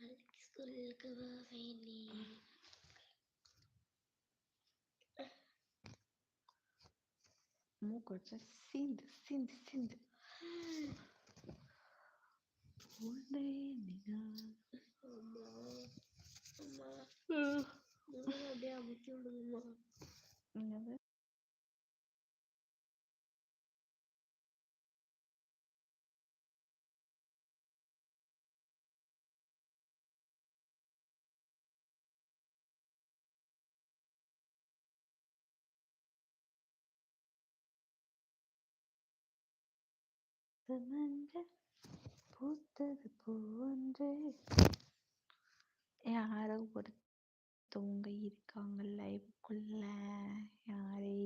நாளைக்கு ஸ்கூலுக்கு போவேனே மூக்கு வச்சா சிந்து சிந்து சிந்து உன்னை நினைவு அம்மா அம்மா முதல்ல அப்படியே அமுத்தி விடுங்கம்மா என்னது மஞ்சள் பூத்தது போன்று யாரோ ஒருத்தவங்க இருக்காங்க லைவுக்குள்ள யாரே?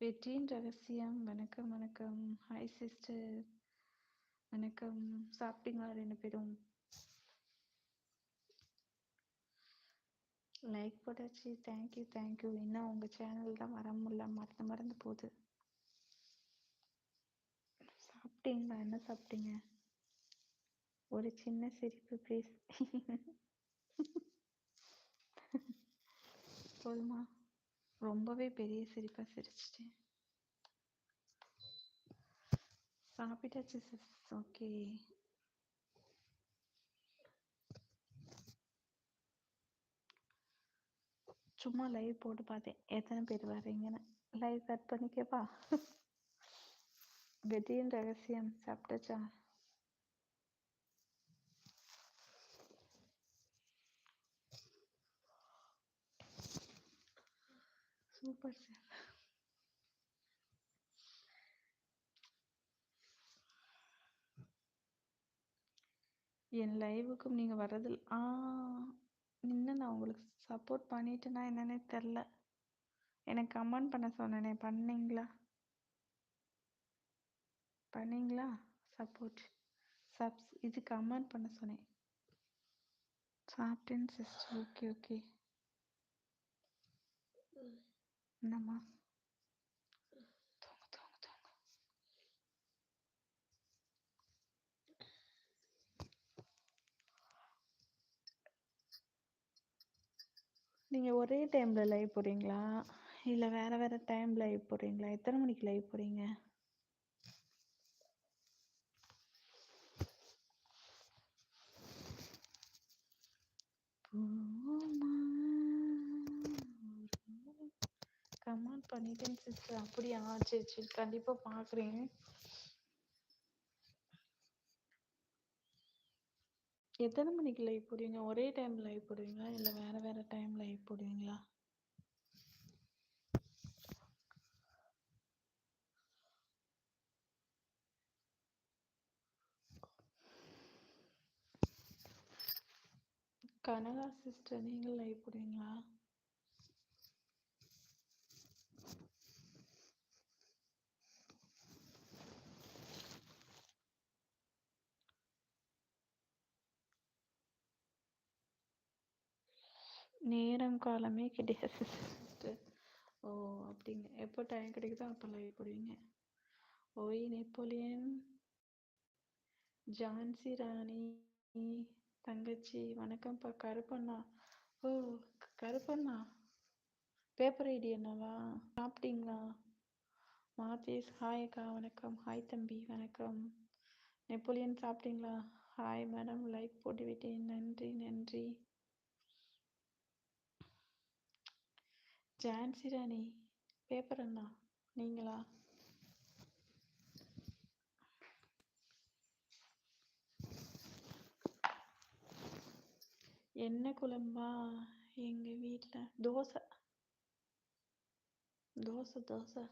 வெற்றியின் ரகசியம் வணக்கம் வணக்கம் ஹாய் சிஸ்டர் வணக்கம் சாப்பிட்டீங்களா ரெண்டு பேரும் லைக் போட்டாச்சு தேங்க்யூ தேங்க்யூ இன்னும் உங்கள் சேனல் தான் வர முடியல மறந்து மறந்து போகுது சாப்பிட்டீங்களா? என்ன சாப்பிட்டீங்க? ஒரு சின்ன சிரிப்பு ப்ளீஸ் போதுமா ரொம்பவே பெரிய சிரிப்பா சிரிச்சிட்டேன் சாப்பிட்டாச்சு சிஸ் ஓகே சும்மா லைவ் போட்டு பார்த்தேன். எத்தனை பேர் வர்றீங்கன்னு. லைவ் கட் பண்ணிக்கவா? வெற்றியின் ரகசியம் சாப்பிட்டாச்சா சூப்பர் சார் என் லைவுக்கும் நீங்க வர்றதில் ஆ இன்னும் நான் உங்களுக்கு சப்போர்ட் பண்ணிட்டேன்னா என்னன்னே தெரில. எனக்கு கமெண்ட் பண்ண சொன்னேனே பண்ணீங்களா? பண்ணீங்களா? சப்போர்ட். சப்ஸ் இது கமெண்ட் பண்ண சொன்னேன். சாப்பிட்டேன் சிஸ்டர். Okay okay. என்னம்மா? நீங்கள் ஒரே டைமில் லைவ் போகிறீங்களா இல்லை வேறு வேறு டைம் லைவ் போகிறீங்களா எத்தனை மணிக்கு லைவ் போகிறீங்க கமெண்ட் பண்ணிட்டேன் சிஸ்டர் அப்படியா? சரி சரி. கண்டிப்பா பாக்குறேன் எத்தனை மணிக்கு லைவ் போடுவீங்க? ஒரே டைம் லைவ் போடுவீங்களா? இல்ல வேற வேற டைம் லைவ் போடுவீங்களா? கனகா சிஸ்டர் நீங்க லைவ் போடுவீங்களா நேரம் காலமே கிடையாது சிஸ்டர் ஓ அப்படிங்க. எப்போ டைம் கிடைக்குதோ அப்போ லைவ் போடுவீங்க ஓய் நெப்போலியன் ஜான்சி ராணி. தங்கச்சி வணக்கம்ப்பா. கருப்பண்ணா. ஓ கருப்பண்ணா. பேப்பர் ஐடி என்னவா? சாப்பிட்டீங்களா? மாதேஷ் ஹாய் அக்கா. வணக்கம். ஹாய் தம்பி. வணக்கம். நெப்போலியன் சாப்பிட்டீங்களா? ஹாய் மேடம் லைக் போட்டுவிட்டேன் நன்றி நன்றி. ஜான்சி ராணி பேப்பர் அண்ணா. நீங்களா? என்ன குழம்பா? எங்க வீட்ல தோசை. தோசை தோசை.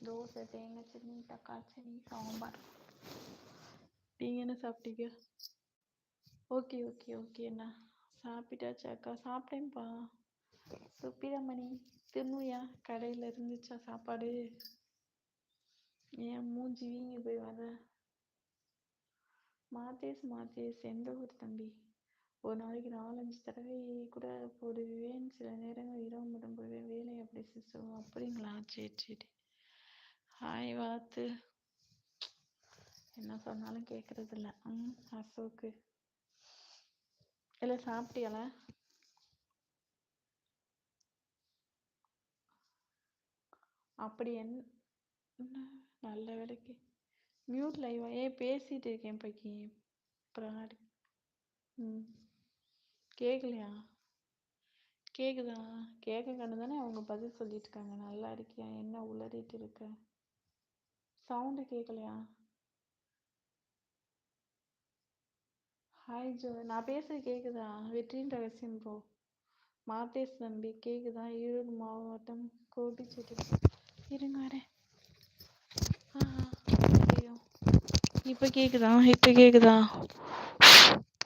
தோசை தேங்காய் சட்னி தக்காளி சட்னி சாம்பார். நீங்க என்ன சாப்பிட்டீங்க? ஓகே ஓகே ஓகே அண்ணா. சாப்பிட்டாச்சா அக்கா? சாப்பிட்டேன்ப்பா. சுப்பிரமணி திரும்பியா கடையில் இருந்துச்சா சாப்பாடு? ஏன் மூஞ்சி வீங்கி போய் வர மாத்தேஸ் மாத்தேஸ் எந்த ஊர் தம்பி? ஒரு நாளைக்கு நாலஞ்சு தடவை கூட போடுவேன். சில நேரங்கள் இரவு மட்டும் போடுவேன். வேலை அப்படி சிஸ்டர் அப்படிங்களா? சரி சரி. ஹாய் வாத்து. என்ன சொன்னாலும் கேட்குறதில்ல ம் அசோக்கு. இல்லை சாப்பிட்டியால அப்படி என் என்ன நல்ல வேலைக்கு. மியூட் லைவா ஏன் பேசிட்டு இருக்கேன் பைக்கி அப்புறம் ம். கேட்கலையா கேக்குதா? கேட்க கண்டு தானே அவங்க பதில் சொல்லிட்டு இருக்காங்க நல்லா இருக்கியா? என்ன உளறிட்டு இருக்க? சவுண்டு கேட்கலையா ஹாய் ஜோ நான் பேசுறது கேக்குதா? வெற்றியின் ரகசியம் ப்ரோ மாத்தேஸ் தம்பி கேக்குதா? ஈரோடு மாவட்டம் கோபிச்செட்டி இருங்க வரேன். இப்போ கேக்குதா? இப்போ கேக்குதா?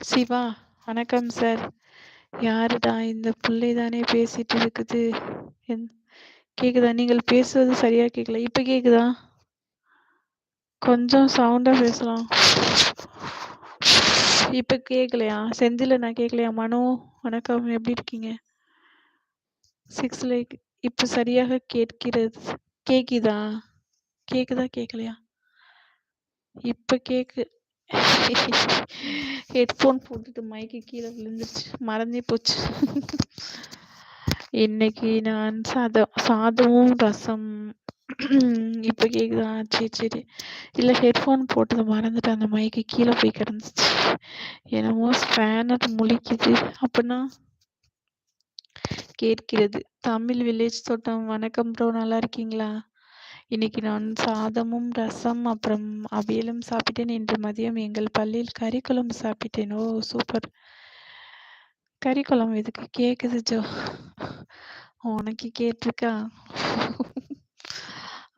சிவா. வணக்கம் சார் யாருடா இந்த பிள்ளை தானே பேசிட்டு இருக்குது? கேக்குதா? நீங்கள் பேசுவது சரியா கேட்கல இப்ப கேக்குதா? கொஞ்சம் சவுண்டா பேசலாம். இப்ப கேக்கலையா? செந்தில நான் கேக்கலையா? மனோ வணக்கம். எப்படி இருக்கீங்க? சிக்ஸ் லைக் இப்ப சரியாக கேட்கிறது கேக்குதா? கேக்குதா? கேக்கலையா? இப்ப கேக்கு ஹெட்ஃபோன் போட்டுட்டு மைக்கு கீழே விழுந்துருச்சு. மறந்தே போச்சு. இன்னைக்கு நான் சாதம் சாதமும் ரசம். இப்போ கேக்குதா? சரி சரி. இல்லை ஹெட்ஃபோன் போட்டது மறந்துட்டு அந்த மைக்கு கீழே போய் கிடந்துச்சு. என்னமோ ஸ்பேனர் முழிக்குது. அப்படின்னா கேட்கிறது. தமிழ் வில்லேஜ் தோட்டம். வணக்கம் ப்ரோ நல்லா இருக்கீங்களா? இன்னைக்கு நான் சாதமும் ரசம் அப்புறம் அவியலும் சாப்பிட்டேன். இன்று மதியம் எங்கள் பள்ளியில் கறி குழம்பு சாப்பிட்டேன். Oh super. கறி குழம்பு எதுக்கு கேக்குது ஜோ. உனக்கு கேட்டிருக்கா?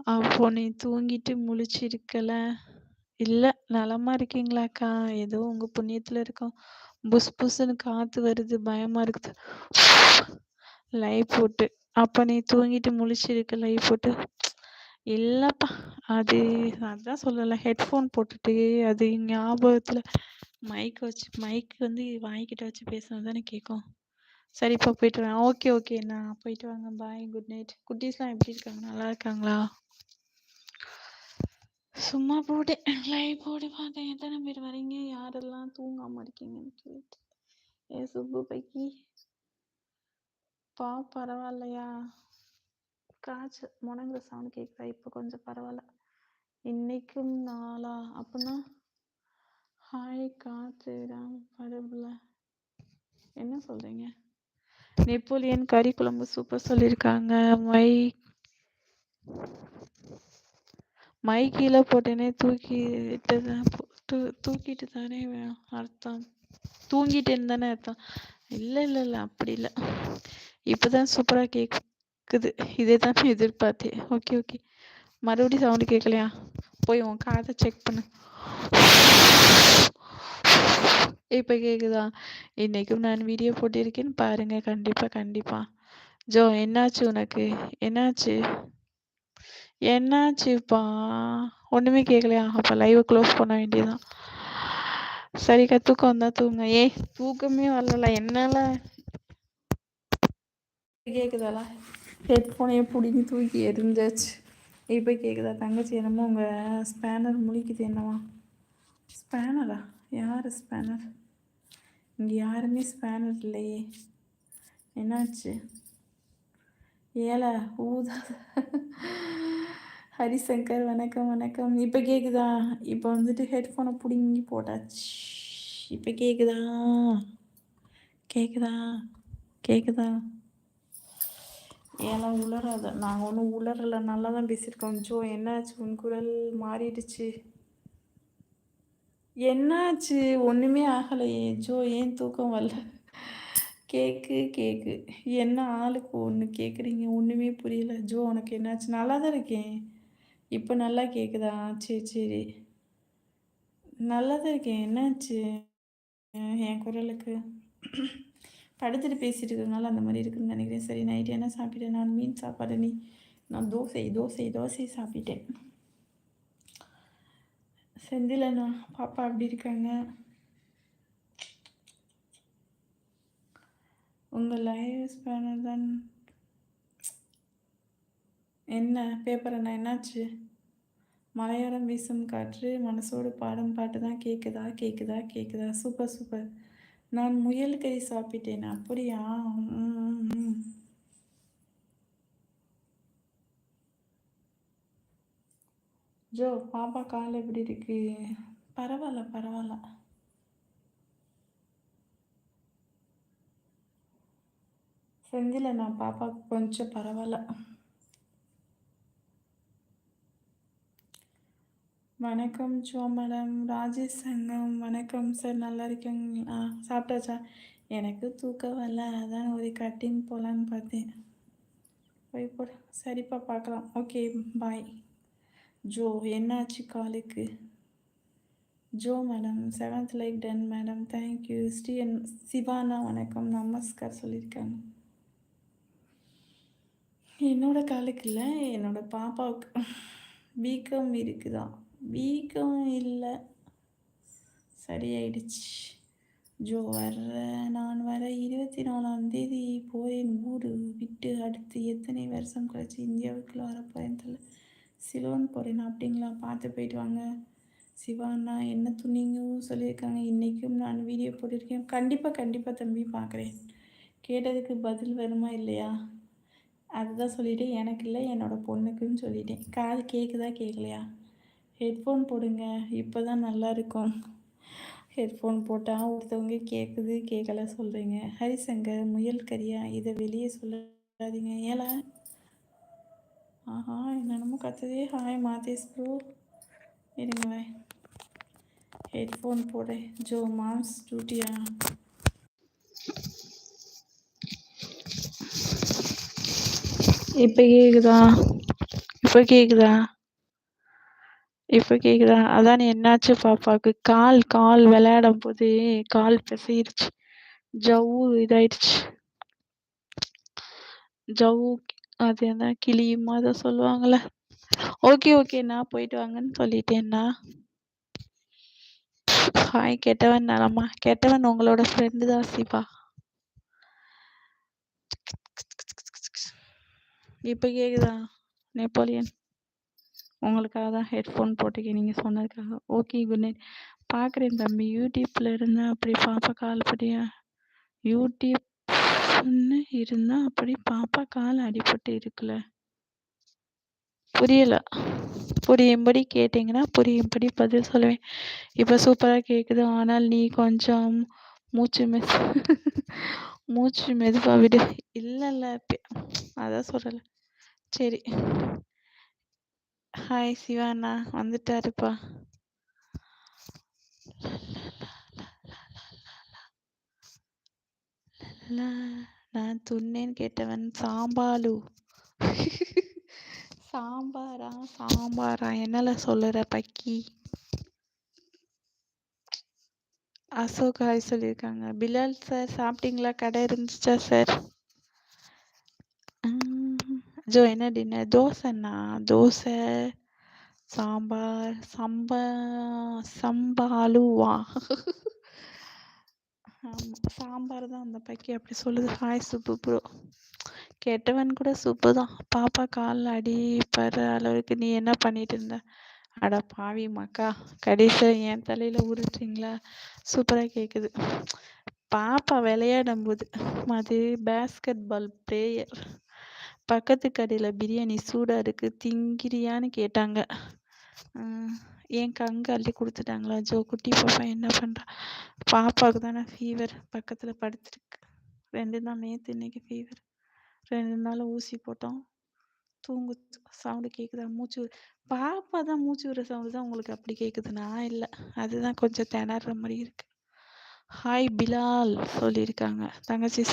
அப்போ நீ தூங்கிட்டு முழிச்சிருக்கல? இல்ல நலமா இருக்கீங்களாக்கா ஏதோ உங்க புண்ணியத்துல இருக்கோம். புஸ் புஸ்ன்னு காத்து வருது பயமா இருக்குது. லைவ் போட்டு. அப்ப நீ தூங்கிட்டு முழிச்சிருக்க லைவ் போட்டு. இல்லைப்பா. அது அதான் சொல்லலை. ஹெட்ஃபோன் போட்டுட்டு அது ஞாபகத்தில் மைக் வச்சு மைக் வந்து வாங்கிக்கிட்ட வச்சு பேசுனது தானே கேட்கும் சரிப்பா போயிட்டு வரேன். ஓகே ஓகே நான் போயிட்டு வாங்க. பாய் குட் நைட் குட்டீஸ்லாம் எப்படி இருக்காங்க? நல்லா இருக்காங்களா? சும்மா போடு லைவ் போட்டு பார்த்தேன். எத்தனை பேர் வரீங்க? யாரெல்லாம் தூங்காமல் இருக்கீங்கன்னு சொல்லிட்டு ஏ சுப்பு பைக்கி. பா பரவாயில்லையா? காய்ச்சல் முடங்குற சவுண்ட் கேட்குதா இப்போ கொஞ்சம் பரவாயில்ல இன்னைக்கும் நாளா? அப்படின்னா ஹாய் காத்துடாம் பரபுல என்ன சொல்றீங்க? நெப்போலியன் கறி குழம்பு சூப்பர் சொல்லியிருக்காங்க மை மை கீழே போட்டேனே தூக்கிட்டு தான் தூக்கிட்டு தானே அர்த்தம். தூங்கிட்டேன்னு தானே அர்த்தம். இல்லை இல்லை இல்லை அப்படி இல்லை. இப்போதான் சூப்பராக கேட்குது இதே தான் எதிர்பார்த்தேன் ஓகே ஓகே மறுபடியும் சவுண்டு கேட்கலையா போய் உன் காதை செக் பண்ணு. இப்போ கேக்குதா? இன்னைக்கும் நான் வீடியோ போட்டிருக்கேன். பாருங்க கண்டிப்பா கண்டிப்பா. ஜோ என்னாச்சு உனக்கு? என்னாச்சு? என்னாச்சுப்பா? ஒண்ணுமே கேட்கலையா அப்போ லைவ் க்ளோஸ் பண்ண வேண்டியதுதான். சரிக்கா தூக்கம் வந்தா தூங்க. ஏய் தூக்கமே வரல என்னால? கேக்குதாலா ஹெட்ஃபோனையே பிடிங்கி தூக்கி எரிஞ்சாச்சு. இப்போ கேட்குதா தங்கச்சி என்னமோ உங்கள் ஸ்பேனர் முழிக்குது என்னவா? ஸ்பேனரா? யார் ஸ்பேனர்? இங்கே யாருமே ஸ்பேனர் இல்லையே. என்னாச்சு? ஏழை ஊதா. ஹரிசங்கர் வணக்கம் வணக்கம். இப்போ கேட்குதா இப்போ வந்துட்டு ஹெட்ஃபோனை பிடுங்கி போட்டாச்சு. இப்போ கேட்குதா கேட்குதா கேட்குதா ஏன்னா உளராத நாங்கள் ஒன்றும் உளரலை நல்லா தான் பேசியிருக்கோம். ஜோ என்னாச்சு? உன் குரல் மாறிடுச்சு. என்னாச்சு? ஒன்றுமே ஆகலையே. ஜோ ஏன் தூக்கம் வரல? கேக்கு கேக்கு. என்ன ஆளுக்கு ஒன்று கேட்குறீங்க ஒன்றுமே புரியல. ஜோ உனக்கு என்னாச்சு? நல்லா தான் இருக்கேன். இப்போ நல்லா கேட்குதா சரி சரி. நல்லா தான் இருக்கேன். என்னாச்சு? என் குரலுக்கு? படுத்துட்டு பேசிட்டு இருக்கிறதுனால அந்த மாதிரி இருக்குன்னு நினைக்கிறேன். சரி நைட்டு என்ன சாப்பிட்டேன்? நான் மீன் சாப்பாடு நீ. நான் தோசை தோசை தோசை சாப்பிட்டேன். செந்திலண்ணா பாப்பா அப்படி இருக்காங்க? உங்கள் லைஃப் ஸ்பேனர் தான் என்ன? பேப்பர் அண்ணா என்னாச்சு? மலையோரம் வீசும் காற்று மனசோடு பாடும் பாட்டு தான் கேட்குதா கேட்குதா கேட்குதா சூப்பர் சூப்பர் நான் முயல் கறி சாப்பிட்டேன் அப்படியா? ஜோ பாப்பா கால் எப்படி இருக்கு? பரவாயில்ல பரவாயில்ல. செஞ்சில நான் பாப்பாவுக்கு கொஞ்சம் பரவாயில்ல. வணக்கம் ஜோ மேடம். ராஜேஷ் சங்கம். வணக்கம் சார். நல்லா இருக்கீங்களா சாப்பிட்டாச்சா? எனக்கு தூக்கம் வரல. அதான் ஒரு கட்டிங் போகலான்னு பார்த்தேன். போய் போட. சரிப்பா பார்க்கலாம். ஓகே பாய் ஜோ என்னாச்சு காலுக்கு? Jo madam seventh like done madam. Thank you Sri என் சிவானா வணக்கம். நமஸ்கார் சொல்லியிருக்காங்க. என்னோடய காலுக்கு இல்லை என்னோடய பாப்பாவுக்கு. வீக்கம் இருக்குதான். வீக்கம் இல்லை. சரியாயிடுச்சு. ஜோ வர்ற நான் வர இருபத்தி நாலாம் தேதி போகிறேன் ஊர் விட்டு அடுத்து எத்தனை வருஷம் கழிச்சு இந்தியாவுக்குள்ள வரப்போகிறேன் தெரியல. சிலோன் போகிறேன் அப்படிங்களா? பார்த்து போயிட்டு வாங்க. சிவாண்ணா என்ன துணிங்கவும் சொல்லியிருக்காங்க. இன்றைக்கும் நான் வீடியோ போட்டிருக்கேன். கண்டிப்பாக கண்டிப்பாக தம்பி பார்க்குறேன். கேட்டதுக்கு பதில் வருமா இல்லையா? அதுதான் சொல்லிவிட்டேன் எனக்கு இல்லை என்னோடய பொண்ணுக்குன்னு சொல்லிட்டேன். காது கேட்குதா கேட்கலையா ஹெட்ஃபோன் போடுங்க. இப்போ தான் நல்லாயிருக்கும் ஹெட்ஃபோன் போட்டால் ஒருத்தவங்க கேட்குது கேட்கல சொல்கிறீங்க ஹரிசங்கர் முயல் கரியா இதை வெளியே சொல்லாதீங்க. ஏலா? ஆஹா என்னென்னமோ கத்துதே. ஹாய் மாதேஷ் ப்ரோ இருங்களேன் ஹெட்ஃபோன் போட. ஜோ மாம்ஸ் டியூட்டியா இப்போ கேக்குதா? இப்போ கேக்குதா? இப்போ கேக்குதா? அதான் என்னாச்சு பாப்பாவுக்கு? கால் கால் விளையாடும் போது கால் பிசையிருச்சு ஜவ்வு இதாயிடுச்சு. ஜவ்வு அது என்ன கிளியுமா அதை சொல்லுவாங்கள்ல ஓகே ஓகே நான் போயிட்டு வாங்கன்னு சொல்லிட்டேன்னா. ஹாய் கெட்டவன் நலமா? கெட்டவன் உங்களோட ஃப்ரெண்டு தான் சிவா. இப்போ கேக்குதா? நெப்போலியன். உங்களுக்காக தான் ஹெட்ஃபோன் போட்டுக்க நீங்கள் சொன்னதுக்காக. ஓகே குட் நைட் பார்க்குறேன் தம்பி. யூடியூப்பில் இருந்தால் அப்படி பாப்பா கால் படியா யூடியூப்னு இருந்தால் அப்படி பாப்பா கால் அடிபட்டு இருக்குல்ல. புரியல. புரியும்படி கேட்டிங்கன்னா புரியும்படி பதில் சொல்லுவேன். இப்போ சூப்பராக கேட்குது ஆனால் நீ கொஞ்சம் மூச்சு மெது மூச்சு மெதுவாக விடு. இல்லை இல்லை அதான் சொல்லலை. சரி. ஹாய் சிவாண்ணா வந்துட்டாருப்பா நான் துண்ணேன்னு கேட்டவன் சாம்பாலு சாம்பாரா சாம்பாரா என்னல சொல்லுற பக்கி அசோக் ஹாய் சொல்லியிருக்காங்க பிலால் சார் சாப்பிட்டீங்களா கடை இருந்துச்சா சார் ஜோ என்ன டின்னர் தோசைண்ணா தோசை சாம்பார் சம்பா சம்பாலுவா ஆமாம் சாம்பார் தான் அந்த பக்கி அப்படி சொல்லுது. Hi soup bro. கெட்டவன் கூட சூப்பு தான். பாப்பா கால்ல அடிபடுற அளவுக்கு நீ என்ன பண்ணிட்டு இருந்த? அட பாவி மக்கா! கடைசியா என் தலையில் உருட்டுறீங்களா? சூப்பராக கேட்குது பாப்பா விளையாடும்போது அது பேஸ்கெட் பால் பிளேயர். பக்கத்து கடையில் பிரியாணி சூடாக இருக்குது திங்கிறியான்னு கேட்டாங்க. என் கங்கு அள்ளி கொடுத்துட்டாங்களா ஜோ குட்டி பாப்பா என்ன பண்ணுறா பாப்பாவுக்கு தானே ஃபீவர் பக்கத்தில் படுத்துருக்கு. ரெண்டு நாள் நேற்று இன்னைக்கு ஃபீவர். ரெண்டு நாள் ஊசி போட்டோம். தூங்கு சவுண்டு கேட்குதா மூச்சு விடு பாப்பா தான் மூச்சு விடுற சவுண்டு தான் உங்களுக்கு அப்படி கேட்குது நான் இல்லை அதுதான் கொஞ்சம் திணற மாதிரி இருக்கு. ஹாய் பிலால் சொல்லியிருக்காங்க. தங்கச்சி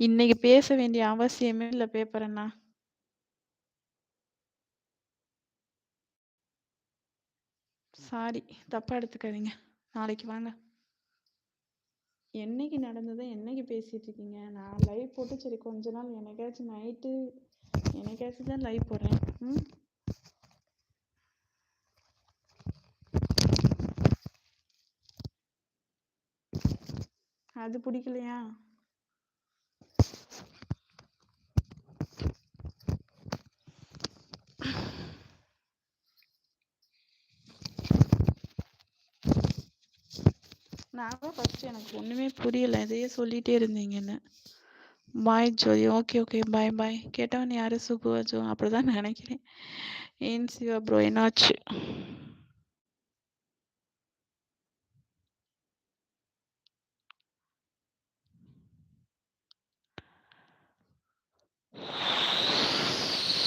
இன்னைக்கு பேச வேண்டிய அவசியமே இல்ல பேப்பர் அண்ணா. சாரி. தப்பா எடுத்துக்காதீங்க. நாளைக்கு வாங்க. என்னைக்கு நடந்ததை என்னைக்கு பேசிட்டு இருக்கீங்க? நான் லைவ் போட்டு சரி கொஞ்ச நாள் எனக்காச்சும் நைட்டு என்னைக்காச்சும் தான் லைவ் போடுறேன். ம். அது பிடிக்கலையா நான் ஃபர்ஸ்ட் எனக்கு ஒன்றுமே புரியல. இதையே சொல்லிட்டே இருந்தீங்கன்னு. Bye Jothi. Okay okay. Bye bye. கேட்டவன் யாரு சுகுவா ஜோ? அப்படிதான் நினைக்கிறேன். ஏன் சிவா ப்ரோ என்னாச்சு?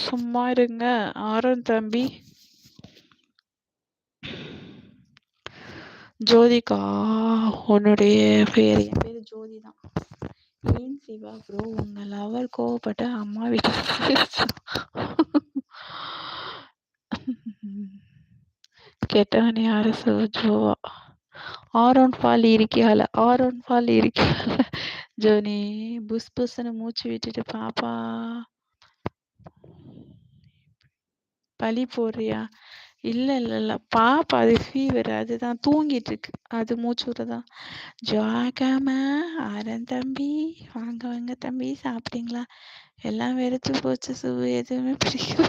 சும்மா இருங்க. ஆரோன் தம்பி. ஜோதிகா உன்னுடைய பேர் என் பேரு ஜோதி தான். ஏன் சிவா ப்ரோ உங்க லவர் கோவப்பட்ட அம்மா வீட்டு கேட்டவன் யாரு ஜோவா? ஆரோன் ஃபால் இருக்கியால ஆரோன் ஃபால் இருக்கியால ஜோனி புஸ் புஸ்ன்னு மூச்சு விட்டுட்டு பாப்பா பழி போடுறியா? இல்ல இல்ல இல்ல. பாப்பா அது ஃபீவர் அதுதான் தூங்கிட்டு இருக்கு. அது மூச்சு விடுறதான். ஜாகாம ஆரன் தம்பி வாங்க வாங்க தம்பி சாப்பிட்டீங்களா? எல்லாம் வெறுத்து போச்சு சுவு எதுவுமே பிடிக்கல.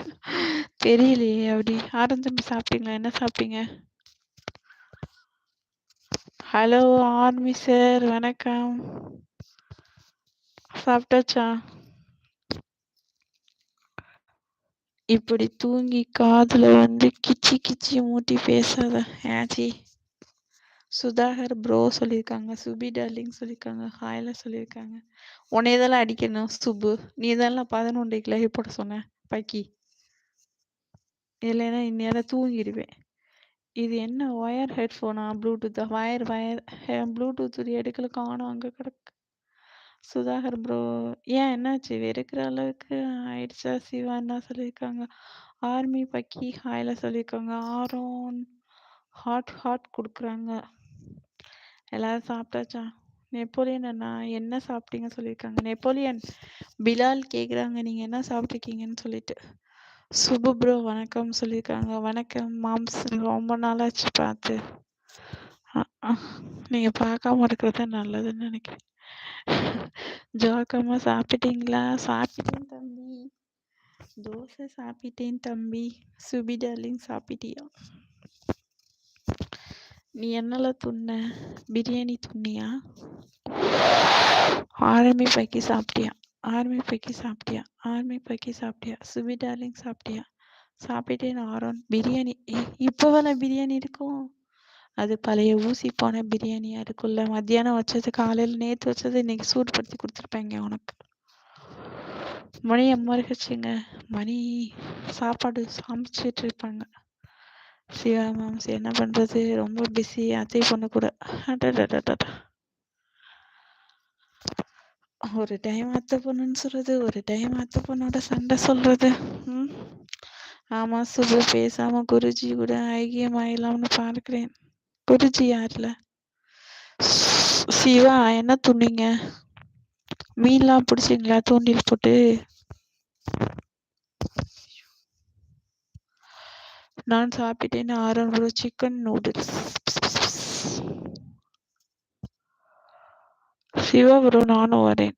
தெரியலையே அப்படி. ஆரன் தம்பி சாப்பிட்டீங்களா? என்ன சாப்பிட்டீங்க? ஹலோ ஆர்மி சார் வணக்கம். சாப்பிட்டாச்சா? இப்படி தூங்கி காதுல வந்து கிச்சி கிச்சி மூட்டி பேசாத. ஆச்சி. சுதாகர் ப்ரோ சொல்லியிருக்காங்க. சுபி டார்லிங் சொல்லியிருக்காங்க. ஹாயில் சொல்லியிருக்காங்க. உன்னை இதெல்லாம் அடிக்கணும் சுபு நீ இதெல்லாம் 11 லைவ் போட சொன்ன. பக்கி. இல்லைன்னா இந்நேரம் தூங்கிடுவேன். இது என்ன ஒயர் ஹெட்ஃபோனா? ப்ளூடூத்தா? வயர் வயர் ப்ளூடூத் எடுக்கல காணோம் அங்கே கிடக்கு. சுதாகர் ப்ரோ ஏன் என்னாச்சு? வெறுக்கிற அளவுக்கு ஆயிடுச்சா? சிவா என்ன சொல்லியிருக்காங்க? ஆர்மி பக்கி ஹாயில் சொல்லியிருக்காங்க. ஆரோன் ஹாட் ஹாட் கொடுக்குறாங்க எல்லாரும் சாப்பிட்டாச்சா? நெப்போலியன் அண்ணா என்ன சாப்பிட்டீங்க சொல்லியிருக்காங்க. நெப்போலியன் பிலால் கேட்குறாங்க நீங்கள் என்ன சாப்பிட்ருக்கீங்கன்னு சொல்லிட்டு. சுபு ப்ரோ வணக்கம் சொல்லியிருக்காங்க. வணக்கம் மாம்ஸ் ரொம்ப நாளாச்சு பார்த்து. நீங்கள் பார்க்காம இருக்கிறது நல்லதுன்னு நினைக்கிறேன். ஜோக்கம்மா சாப்பிட்டீங்களா? சாப்பிட்டேன் தம்பி. தோசை சாப்பிட்டேன் தம்பி. சுபி டார்லிங் சாப்பிட்டியா? நீ என்னல துண்ண? பிரியாணி துண்ணியா? ஆர்மி பக்கி சாப்பிட்டியா? ஆர்மி பக்கி சாப்பிட்டியா? ஆர்மி பக்கி சாப்பிட்டியா? சுபி டார்லிங் சாப்பிட்டியா? சாப்பிட்டேன் ஆரோன். பிரியாணி இப்போ வேணா பிரியாணி இருக்கும்? அது பழைய ஊசி போன பிரியாணியா இருக்கும்ல. மத்தியானம் வச்சது காலையில நேத்து வச்சது இன்னைக்கு சூடுபடுத்தி கொடுத்துருப்பாங்க உனக்கு. மணி எம்மருகச்சுங்க. மணி சாப்பாடு சமைச்சிட்டு இருப்பாங்க. சிவா மாம்ஸ் என்ன பண்றது? ரொம்ப பிஸி அத்தை பொண்ணு கூட. அடடடடடா. ஒரு டைம் அத்தை பொண்ணுன்னு சொல்றது, ஒரு டைம் அத்தை பொண்ணோட சண்டை சொல்றது. ம். ஆமா சுபு பேசாம குருஜி கூட ஐக்கியமாயிடலாம்னு பார்க்கிறேன். குருஜி யாருல? சிவா என்ன துணிங்க மீன்லாம் பிடிச்சிங்களா தூண்டில் போட்டு? நான் சாப்பிட்டேன் ஆரம் bro chicken noodles Shiva bro நானும் வரேன்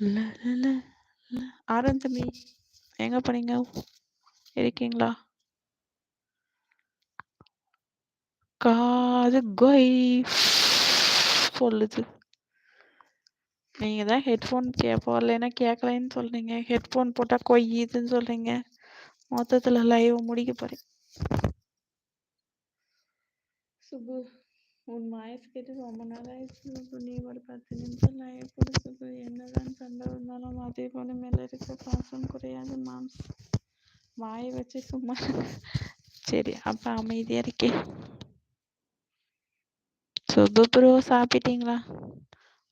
La la la. ஆரன் தம்பி எங்க போனீங்க இருக்கீங்களா? காது கொய் சொல்லுது. நீங்க தான் ஹெட்ஃபோன் கே போடலைன்னா கேட்கலைன்னு சொல்றீங்க. ஹெட்ஃபோன் போட்டால் கொய்யுதுன்னு சொல்றீங்க. மொத்தத்தில் லைவ் முடிக்க போறேன். சுபு உன் வாய்ஸ் கேட்டு ரொம்ப நாளாக ஆயிடுச்சு. நீ ஒரு பத்து நிமிஷம் லைவ் போடு என்னதான் சண்டை இருந்தாலும் அதே போல மேலே இருக்க பாசம் குறையாது மாம்ஸ். வாய் வச்சு சும்மா சரி அப்போ அமைதியாக இருக்கேன் சுபு ப்ரோ சாப்பிட்டீங்களா?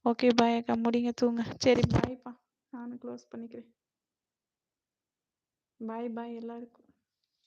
ஓகே பாய் அக்கா. முடிங்க தூங்க. சரி பாய்ப்பா நானும் க்ளோஸ் பண்ணிக்கிறேன். பாய் பாய் எல்லாருக்கும்.